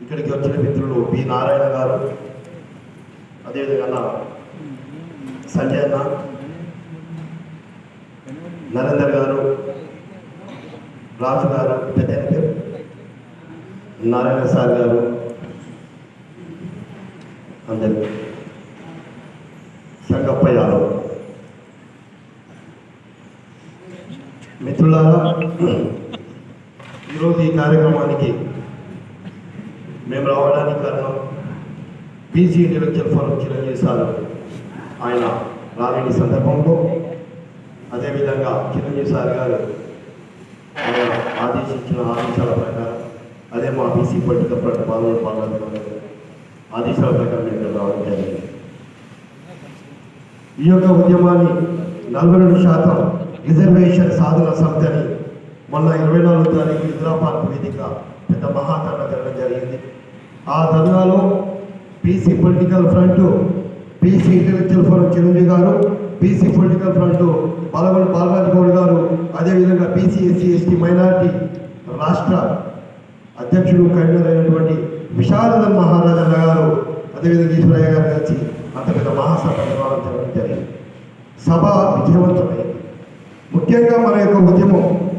ఇక్కడికి వచ్చిన మిత్రులు బి నారాయణ గారు అదేవిధంగా సంజయ్ అన్న నరేందర్ గారు రాజు గారు పెద్ద నారాయణ సార్ గారు అందరు సంగప్ప యాదవ్ మిత్రులారా ఈరోజు ఈ కార్యక్రమానికి మేము రావడానికి కారణం PG intellectual forum Chiranjeevi sir. ఆయన రాలేని సందర్భంలో అదేవిధంగా చిరంజీవి సార్ గారు ఆయన ఆదేశించిన ఆదేశాల ప్రకారం అదే మా బీసీ పొలిటికల్ పార్టీ పాల్గొన పాల్గొన ఆదేశాల ప్రకారం మేము రావడం జరిగింది. ఈ యొక్క ఉద్యమాన్ని నలభై రెండు శాతం రిజర్వేషన్ సాధన సమితిని మొన్న ఇరవై నాలుగు తారీఖు ఇందిరా పార్క్ వేదిక పెద్ద మహాధరణ జరగడం జరిగింది. ఆ ధర్నాలో BC political front BC intellectual forum Chiranjeevi garu BC political front Balagonda Balaraju Goud garu అదేవిధంగా బీసీ ఎస్సీ ఎస్టీ మైనారిటీ రాష్ట్ర అధ్యక్షుడు కన్వీనర్ అయినటువంటి విశారదన్ మహారాజన్న గారు అదేవిధంగా ఈశ్వరయ్య గారు కలిసి అంత పెద్ద మహాసభ నిర్వహణ జరగడం జరిగింది. సభ విజయవంతమైంది. ముఖ్యంగా మన యొక్క ఉద్యమం